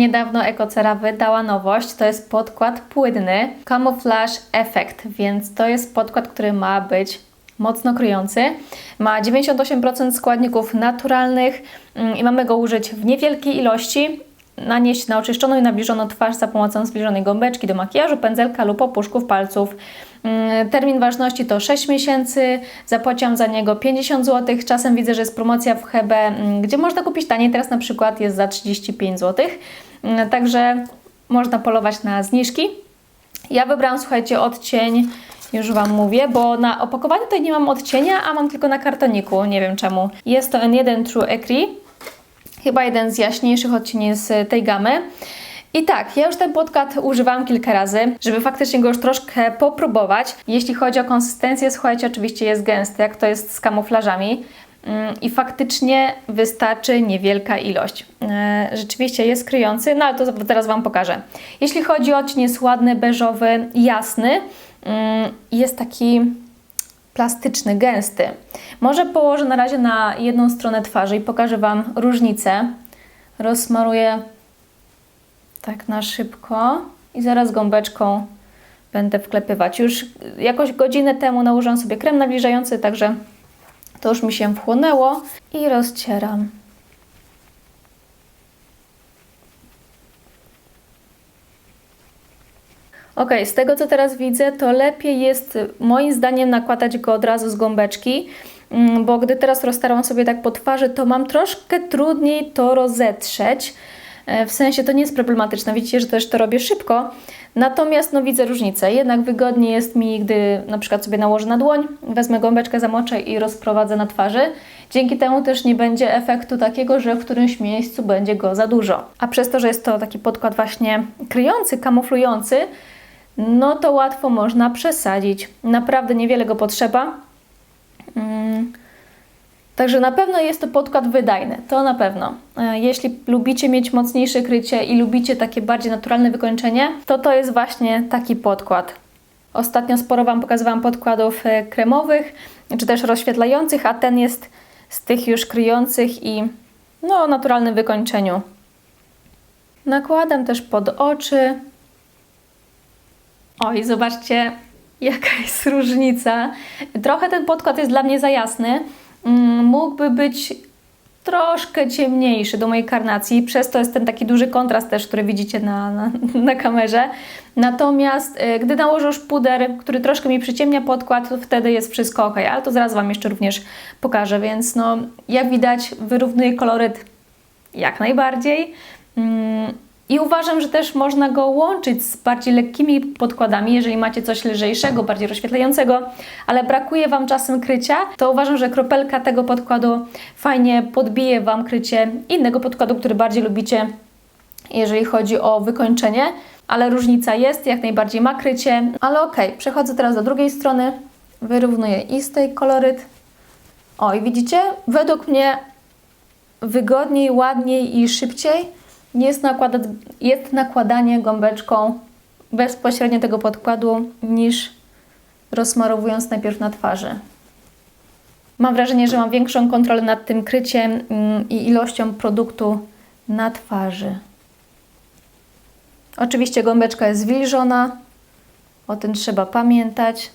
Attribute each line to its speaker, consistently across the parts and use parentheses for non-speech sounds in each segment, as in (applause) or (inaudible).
Speaker 1: Niedawno Ecocera wydała nowość, to jest podkład płynny Camouflage Effect, więc to jest podkład, który ma być mocno kryjący. Ma 98% składników naturalnych mm, i mamy go użyć w niewielkiej ilości. Nanieść na oczyszczoną i nabliżoną twarz za pomocą zbliżonej gąbeczki do makijażu, pędzelka lub opuszków palców. Mm, Termin ważności to 6 miesięcy. Zapłaciłam za niego 50 zł. Czasem widzę, że jest promocja w Hebe, mm, gdzie można kupić taniej. Teraz na przykład jest za 35 zł. Mm, Także można polować na zniżki. Ja wybrałam, słuchajcie, odcień, już Wam mówię, bo na opakowaniu tutaj nie mam odcienia, a mam tylko na kartoniku, nie wiem czemu. Jest to N1 True Ecri, chyba jeden z jaśniejszych odcieni z tej gamy. I tak, ja już ten podkład używałam kilka razy, żeby faktycznie go już troszkę popróbować. Jeśli chodzi o konsystencję, słuchajcie, oczywiście jest gęsty, jak to jest z kamuflażami. Mm, I faktycznie wystarczy niewielka ilość. E, Rzeczywiście jest kryjący, no ale to teraz Wam pokażę. Jeśli chodzi o odcień, jest ładny, beżowy, jasny. Mm, Jest taki plastyczny, gęsty. Może położę na razie na jedną stronę twarzy i pokażę Wam różnicę. Rozsmaruję tak na szybko i zaraz gąbeczką będę wklepywać. Już jakoś godzinę temu nałożyłam sobie krem nawilżający, także to już mi się wchłonęło i rozcieram. Ok, z tego co teraz widzę, to lepiej jest moim zdaniem nakładać go od razu z gąbeczki, mm, bo gdy teraz rozstaram sobie tak po twarzy, to mam troszkę trudniej to rozetrzeć. E, W sensie to nie jest problematyczne, widzicie, że też to robię szybko. Natomiast no widzę różnicę. Jednak wygodniej jest mi, gdy na przykład sobie nałożę na dłoń, wezmę gąbeczkę, zamoczę i rozprowadzę na twarzy. Dzięki temu też nie będzie efektu takiego, że w którymś miejscu będzie go za dużo. A przez to, że jest to taki podkład właśnie kryjący, kamuflujący, no to łatwo można przesadzić. Naprawdę niewiele go potrzeba. Mm. Także na pewno jest to podkład wydajny, to na pewno. E, Jeśli lubicie mieć mocniejsze krycie i lubicie takie bardziej naturalne wykończenie, to to jest właśnie taki podkład. Ostatnio sporo Wam pokazywałam podkładów e, kremowych, czy też rozświetlających, a ten jest z tych już kryjących i no, naturalnym wykończeniu. Nakładam też pod oczy. Oj, zobaczcie, (laughs) jaka jest różnica. Trochę ten podkład jest dla mnie za jasny. Mm, Mógłby być troszkę ciemniejszy do mojej karnacji, przez to jest ten taki duży kontrast też, który widzicie na, na, (laughs) na kamerze. Natomiast e, gdy nałożę już puder, który troszkę mi przyciemnia podkład, wtedy jest wszystko ok, ale to zaraz Wam jeszcze również pokażę, więc no, jak widać wyrównuje koloryt jak najbardziej. Mm, I uważam, że też można go łączyć z bardziej lekkimi podkładami, jeżeli macie coś lżejszego, bardziej rozświetlającego, ale brakuje Wam czasem krycia, to uważam, że kropelka tego podkładu fajnie podbije Wam krycie innego podkładu, który bardziej lubicie, jeżeli chodzi o wykończenie. Ale różnica jest, jak najbardziej ma krycie. Ale ok, przechodzę teraz do drugiej strony. Wyrównuję i z tej koloryt. O, i widzicie? Według mnie wygodniej, ładniej i szybciej jest, nakładać, jest nakładanie gąbeczką bezpośrednio tego podkładu niż rozmarowując najpierw na twarzy. Mam wrażenie, że mam większą kontrolę nad tym kryciem mm, i ilością produktu na twarzy. Oczywiście gąbeczka jest zwilżona, o tym trzeba pamiętać.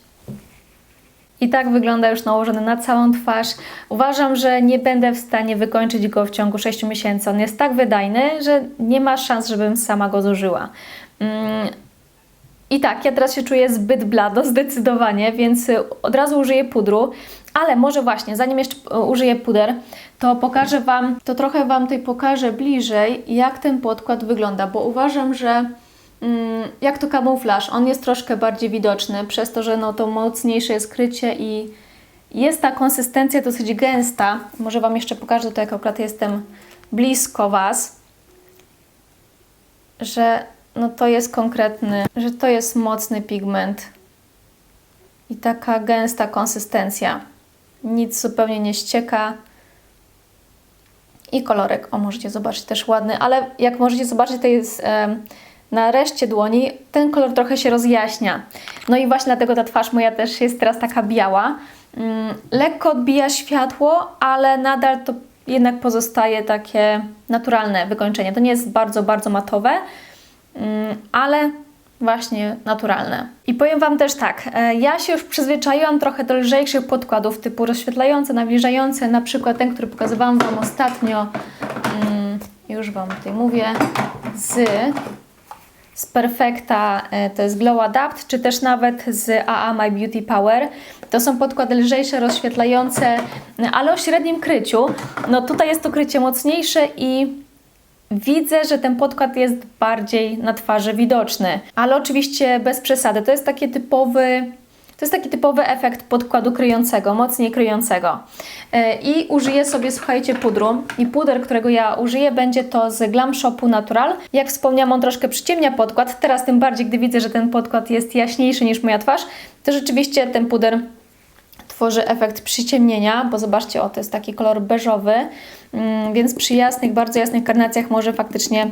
Speaker 1: I tak wygląda już nałożony na całą twarz. Uważam, że nie będę w stanie wykończyć go w ciągu 6 miesięcy. On jest tak wydajny, że nie ma szans, żebym sama go zużyła. Mm. I tak, ja teraz się czuję zbyt blado, zdecydowanie, więc od razu użyję pudru. Ale może właśnie, zanim jeszcze y, użyję puder, to pokażę Wam, to trochę Wam tutaj pokażę bliżej, jak ten podkład wygląda, bo uważam, że jak to kamuflaż, on jest troszkę bardziej widoczny, przez to, że no to mocniejsze jest krycie i jest ta konsystencja dosyć gęsta. Może Wam jeszcze pokażę to, jak akurat jestem blisko Was, że no to jest konkretny, że to jest mocny pigment i taka gęsta konsystencja. Nic zupełnie nie ścieka. I kolorek, o możecie zobaczyć, też ładny, ale jak możecie zobaczyć, to jest... na reszcie dłoni ten kolor trochę się rozjaśnia. No i właśnie dlatego ta twarz moja też jest teraz taka biała. Mm, Lekko odbija światło, ale nadal to jednak pozostaje takie naturalne wykończenie. To nie jest bardzo, bardzo matowe, mm, ale właśnie naturalne. I powiem Wam też tak, e, ja się już przyzwyczaiłam trochę do lżejszych podkładów typu rozświetlające, nawilżające, na przykład ten, który pokazywałam Wam ostatnio, mm, już Wam tutaj mówię, z z Perfecta, e, to jest Glow Adapt, czy też nawet z AA My Beauty Power. To są podkłady lżejsze, rozświetlające, ale o średnim kryciu. No tutaj jest to krycie mocniejsze i widzę, że ten podkład jest bardziej na twarzy widoczny. Ale oczywiście bez przesady. To jest taki typowy to jest taki typowy efekt podkładu kryjącego, mocniej kryjącego. E, I użyję sobie, słuchajcie, pudru. I puder, którego ja użyję, będzie to z Glam Shopu Natural. Jak wspomniałam, on troszkę przyciemnia podkład. Teraz tym bardziej, gdy widzę, że ten podkład jest jaśniejszy niż moja twarz, to rzeczywiście ten puder tworzy efekt przyciemnienia, bo zobaczcie, o, to jest taki kolor beżowy, mm, więc przy jasnych, bardzo jasnych karnacjach może faktycznie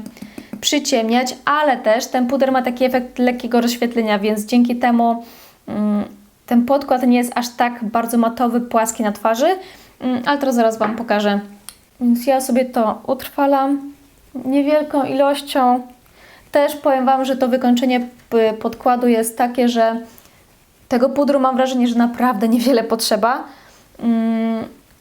Speaker 1: przyciemniać, ale też ten puder ma taki efekt lekkiego rozświetlenia, więc dzięki temu ten podkład nie jest aż tak bardzo matowy, płaski na twarzy, mm, ale teraz zaraz Wam pokażę. Więc ja sobie to utrwalam niewielką ilością. Też powiem Wam, że to wykończenie podkładu jest takie, że tego pudru mam wrażenie, że naprawdę niewiele potrzeba.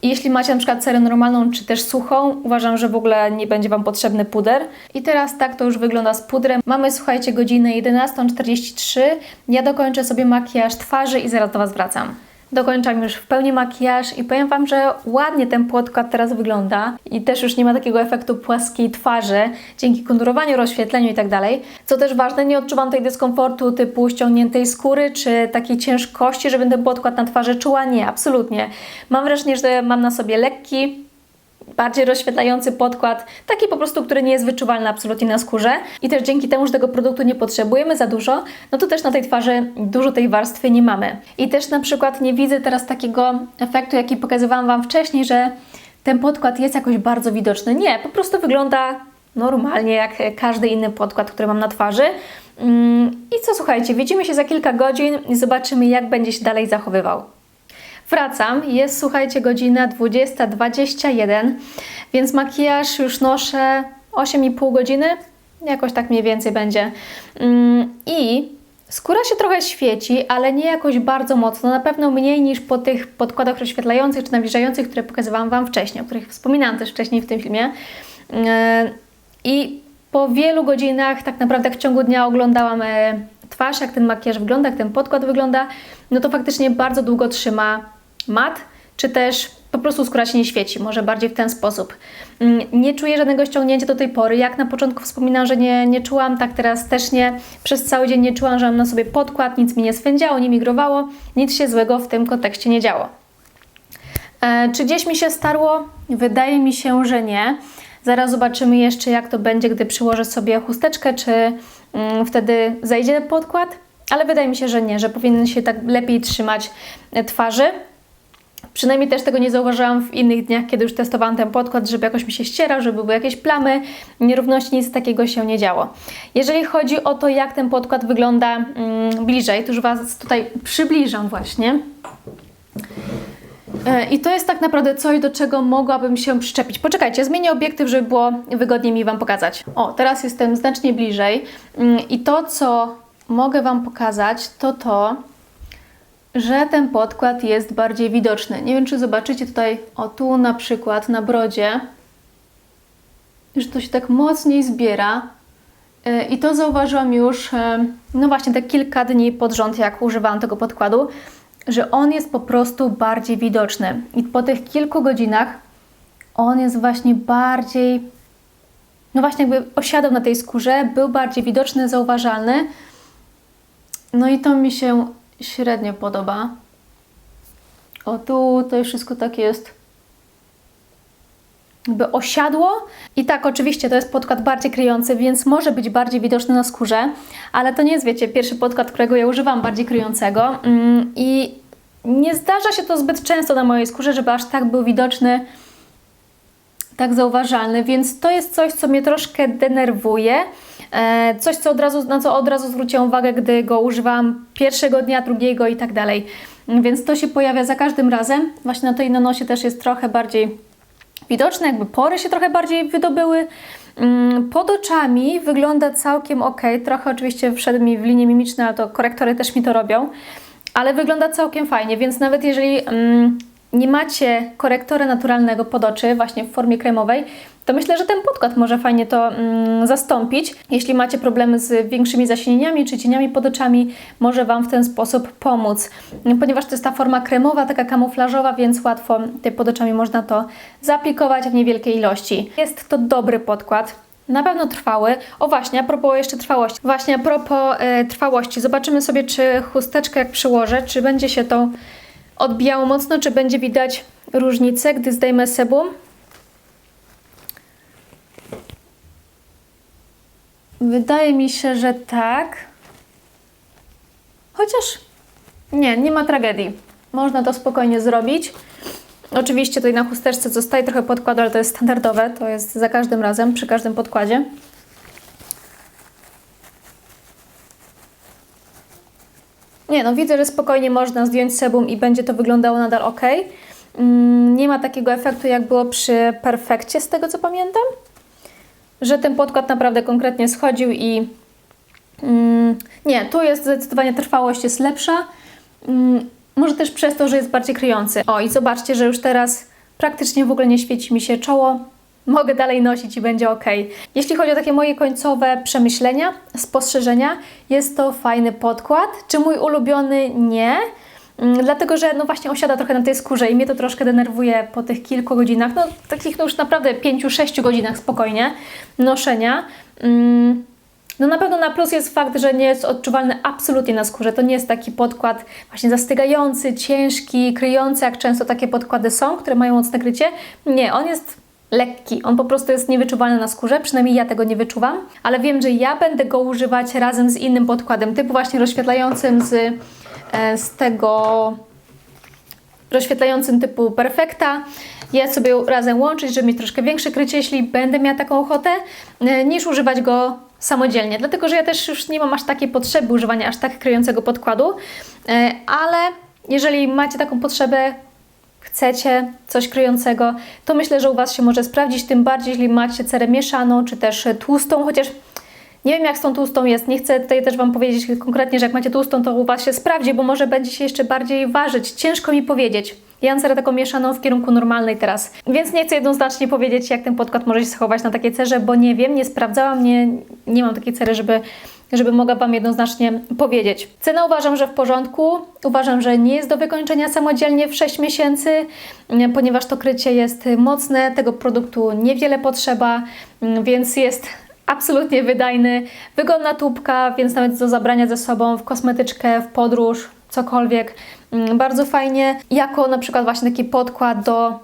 Speaker 1: Jeśli macie na przykład cerę normalną czy też suchą, uważam, że w ogóle nie będzie Wam potrzebny puder. I teraz tak to już wygląda z pudrem. Mamy, słuchajcie, godzinę 11.43. Ja dokończę sobie makijaż twarzy i zaraz do Was wracam. Dokończam już w pełni makijaż i powiem Wam, że ładnie ten podkład teraz wygląda i też już nie ma takiego efektu płaskiej twarzy dzięki konturowaniu, rozświetleniu i tak dalej. Co też ważne, nie odczuwam tej dyskomfortu typu ściągniętej skóry czy takiej ciężkości, żebym ten podkład na twarzy czuła. Nie, absolutnie. Mam wrażenie, że mam na sobie lekki, bardziej rozświetlający podkład, taki po prostu, który nie jest wyczuwalny absolutnie na skórze. I też dzięki temu, że tego produktu nie potrzebujemy za dużo, no to też na tej twarzy dużo tej warstwy nie mamy. I też na przykład nie widzę teraz takiego efektu, jaki pokazywałam Wam wcześniej, że ten podkład jest jakoś bardzo widoczny. Nie, po prostu wygląda normalnie jak każdy inny podkład, który mam na twarzy. Mm, I co słuchajcie, widzimy się za kilka godzin i zobaczymy, jak będzie się dalej zachowywał. Wracam, jest słuchajcie godzina 20.21, więc makijaż już noszę 8,5 godziny, jakoś tak mniej więcej będzie. Mm, I skóra się trochę świeci, ale nie jakoś bardzo mocno, na pewno mniej niż po tych podkładach rozświetlających czy nawilżających, które pokazywałam Wam wcześniej, o których wspominałam też wcześniej w tym filmie. Yy, I po wielu godzinach, tak naprawdę w ciągu dnia oglądałam e, twarz, jak ten makijaż wygląda, jak ten podkład wygląda, no to faktycznie bardzo długo trzyma mat, czy też po prostu skóra się nie świeci, może bardziej w ten sposób. Mm, nie czuję żadnego ściągnięcia do tej pory. Jak na początku wspominałam, że nie, nie czułam, tak teraz też nie. Przez cały dzień nie czułam, że mam na sobie podkład, nic mi nie swędziało, nie migrowało, nic się złego w tym kontekście nie działo. E, czy gdzieś mi się starło? Wydaje mi się, że nie. Zaraz zobaczymy jeszcze, jak to będzie, gdy przyłożę sobie chusteczkę, czy mm, wtedy zejdzie podkład, ale wydaje mi się, że nie, że powinien się tak lepiej trzymać e, twarzy. Przynajmniej też tego nie zauważyłam w innych dniach, kiedy już testowałam ten podkład, żeby jakoś mi się ścierał, żeby były jakieś plamy, nierówności, nic takiego się nie działo. Jeżeli chodzi o to, jak ten podkład wygląda mm, bliżej, to już Was tutaj przybliżam właśnie. E, I to jest tak naprawdę coś, do czego mogłabym się przyczepić. Poczekajcie, zmienię obiektyw, żeby było wygodniej mi Wam pokazać. O, teraz jestem znacznie bliżej. Mm, I to, co mogę Wam pokazać, to to, że ten podkład jest bardziej widoczny. Nie wiem, czy zobaczycie tutaj, o tu na przykład na brodzie, że to się tak mocniej zbiera. E, I to zauważyłam już, e, no właśnie, te kilka dni pod rząd, jak używałam tego podkładu, że on jest po prostu bardziej widoczny. I po tych kilku godzinach on jest właśnie bardziej, no właśnie jakby osiadał na tej skórze, był bardziej widoczny, zauważalny. No i to mi się średnio podoba. O tu to wszystko tak jest jakby osiadło. I tak, oczywiście to jest podkład bardziej kryjący, więc może być bardziej widoczny na skórze, ale to nie jest, wiecie, pierwszy podkład, którego ja używam bardziej kryjącego. Mm, I nie zdarza się to zbyt często na mojej skórze, żeby aż tak był widoczny, tak zauważalny, więc to jest coś, co mnie troszkę denerwuje. E, coś, co od razu, na co od razu zwróciłam uwagę, gdy go używałam pierwszego dnia, drugiego i tak dalej. Więc to się pojawia za każdym razem. Właśnie na tej nanosie też jest trochę bardziej widoczne, jakby pory się trochę bardziej wydobyły. Mm, Pod oczami wygląda całkiem ok. Trochę oczywiście wszedł mi w linie mimiczne, ale to korektory też mi to robią. Ale wygląda całkiem fajnie, więc nawet jeżeli mm, nie macie korektora naturalnego pod oczy, właśnie w formie kremowej, to myślę, że ten podkład może fajnie to mm, zastąpić. Jeśli macie problemy z większymi zasinieniami czy cieniami pod oczami, może Wam w ten sposób pomóc. Ponieważ to jest ta forma kremowa, taka kamuflażowa, więc łatwo tutaj pod oczami można to zaaplikować w niewielkiej ilości. Jest to dobry podkład. Na pewno trwały. O właśnie, a propos jeszcze trwałości. Właśnie a propos e, trwałości. Zobaczymy sobie, czy chusteczkę jak przyłożę, czy będzie się to odbijało mocno, czy będzie widać różnicę, gdy zdejmę sebum. Wydaje mi się, że tak. Chociaż nie, nie ma tragedii. Można to spokojnie zrobić. Oczywiście tutaj na chusteczce zostaje trochę podkładu, ale to jest standardowe. To jest za każdym razem, przy każdym podkładzie. Nie, no widzę, że spokojnie można zdjąć sebum i będzie to wyglądało nadal ok. Mm, Nie ma takiego efektu, jak było przy perfekcie, z tego co pamiętam. Że ten podkład naprawdę konkretnie schodził i mm, nie, tu jest zdecydowanie trwałość jest lepsza. Mm, Może też przez to, że jest bardziej kryjący. O i zobaczcie, że już teraz praktycznie w ogóle nie świeci mi się czoło. Mogę dalej nosić i będzie ok. Jeśli chodzi o takie moje końcowe przemyślenia, spostrzeżenia, jest to fajny podkład. Czy mój ulubiony? Nie. Mm, Dlatego, że no właśnie osiada trochę na tej skórze i mnie to troszkę denerwuje po tych kilku godzinach, no takich no już naprawdę 5-6 godzinach spokojnie noszenia. Mm, No na pewno na plus jest fakt, że nie jest odczuwalny absolutnie na skórze. To nie jest taki podkład właśnie zastygający, ciężki, kryjący, jak często takie podkłady są, które mają mocne krycie. Nie, on jest lekki. On po prostu jest niewyczuwalny na skórze, przynajmniej ja tego nie wyczuwam, ale wiem, że ja będę go używać razem z innym podkładem, typu właśnie rozświetlającym z, e, z tego rozświetlającym typu Perfekta. Ja sobie razem łączyć, żeby mieć troszkę większe krycie, jeśli będę miała taką ochotę, e, niż używać go samodzielnie. Dlatego, że ja też już nie mam aż takiej potrzeby używania aż tak kryjącego podkładu, e, ale jeżeli macie taką potrzebę, chcecie coś kryjącego, to myślę, że u Was się może sprawdzić, tym bardziej, jeśli macie cerę mieszaną, czy też tłustą, chociaż nie wiem jak z tą tłustą jest, nie chcę tutaj też Wam powiedzieć konkretnie, że jak macie tłustą, to u Was się sprawdzi, bo może będzie się jeszcze bardziej ważyć. Ciężko mi powiedzieć. Ja mam cerę taką mieszaną w kierunku normalnej teraz, więc nie chcę jednoznacznie powiedzieć, jak ten podkład może się zachować na takiej cerze, bo nie wiem, nie sprawdzałam, nie, nie mam takiej cery, żeby żeby mogła Wam jednoznacznie powiedzieć. Cena uważam, że w porządku. Uważam, że nie jest do wykończenia samodzielnie w 6 miesięcy, mm, ponieważ to krycie jest mocne, tego produktu niewiele potrzeba, mm, więc jest absolutnie wydajny. Wygodna tubka, więc nawet do zabrania ze sobą w kosmetyczkę, w podróż, cokolwiek. Mm, Bardzo fajnie. Jako na przykład właśnie taki podkład do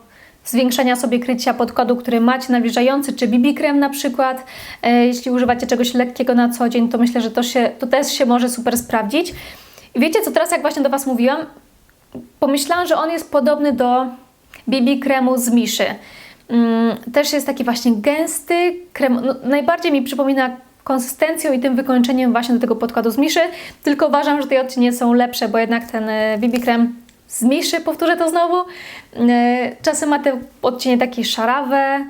Speaker 1: zwiększenia sobie krycia podkładu, który macie nawilżający, czy BB krem na przykład. E, jeśli używacie czegoś lekkiego na co dzień, to myślę, że to, się, to też się może super sprawdzić. I wiecie co, teraz jak właśnie do Was mówiłam, pomyślałam, że on jest podobny do BB kremu z Miszy. Mm, też jest taki właśnie gęsty krem, no, najbardziej mi przypomina konsystencją i tym wykończeniem właśnie do tego podkładu z Miszy, tylko uważam, że te odcienie są lepsze, bo jednak ten e, BB krem z Miszy, powtórzę to znowu, e, czasem ma te odcienie takie szarawe,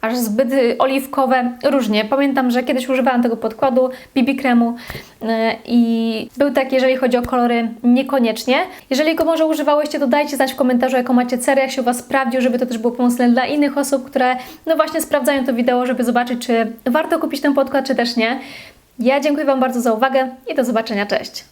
Speaker 1: aż zbyt oliwkowe, różnie. Pamiętam, że kiedyś używałam tego podkładu BB kremu e, i był tak, jeżeli chodzi o kolory, niekoniecznie. Jeżeli go może używałyście, to dajcie znać w komentarzu, jaką macie cerę, jak się u Was sprawdził, żeby to też było pomocne dla innych osób, które no właśnie sprawdzają to wideo, żeby zobaczyć, czy warto kupić ten podkład, czy też nie. Ja dziękuję Wam bardzo za uwagę i do zobaczenia, cześć!